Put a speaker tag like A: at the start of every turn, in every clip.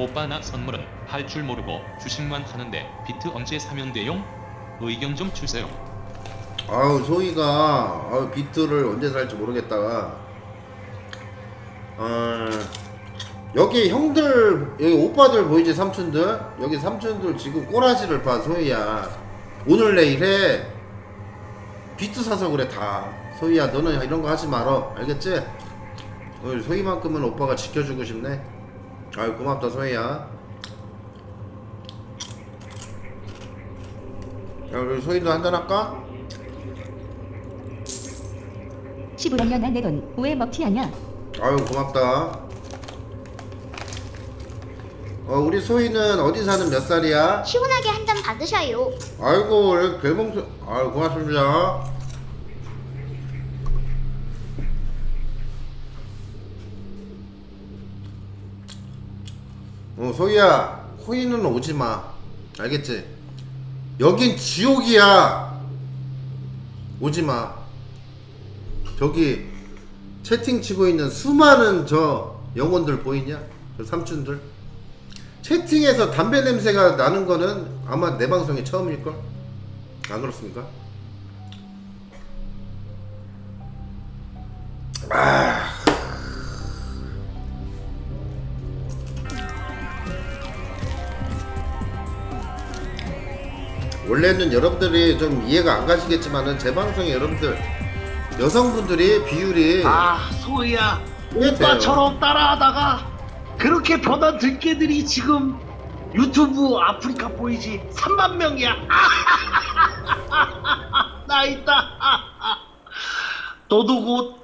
A: 오빠 나 선물은 할 줄 모르고 주식만 하는데 비트 언제 사면 돼용? 의견 좀 주세요.
B: 아우 소희가 아우 비트를 언제 살지 모르겠다가 어, 여기 형들 여기 오빠들 보이지 삼촌들 여기 삼촌들 지금 꼬라지를 봐 소희야 오늘 내일 해 비트 사서 그래 다 소희야 너는 이런 거 하지 말어 알겠지? 어, 소희만큼은 오빠가 지켜주고 싶네 아유 고맙다 소희야 야 우리 소희도 한잔 할까?
C: 시부라냐 내돈 왜 먹튀 하냐
B: 아유 고맙다. 어 우리 소희는 어디 사는 몇 살이야?
D: 시원하게 한 잔 받으셔요.
B: 아이고 별봉수 아유 고맙습니다. 어 소희야 호희는 오지 마. 알겠지? 여긴 지옥이야. 오지 마. 저기 채팅 치고 있는 수많은 저 영혼들 보이냐? 저 삼촌들. 채팅에서 담배 냄새가 나는 거는 아마 내 방송이 처음일걸? 안 그렇습니까? 원래는 여러분들이 좀 이해가 안 가시겠지만은 제 방송에 여러분들 여성분들이 비율이
E: 아 소희야
B: 왜
E: 오빠처럼 따라하다가 그렇게 변한 들깨들이 지금 유튜브 아프리카 보이지? 3만 명이야. 나 있다. 너도 곧.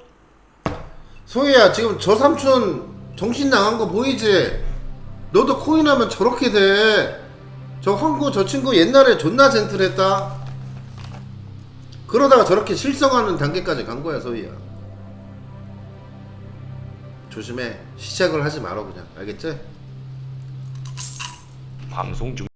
B: 소희야 지금 저 삼촌 정신 나간 거 보이지? 너도 코인하면 저렇게 돼. 저 황구 저 친구 옛날에 존나 젠틀했다. 그러다가 저렇게 실성하는 단계까지 간 거야 소희야. 조심해. 시작을 하지 말어 그냥. 알겠지?
A: 방송 중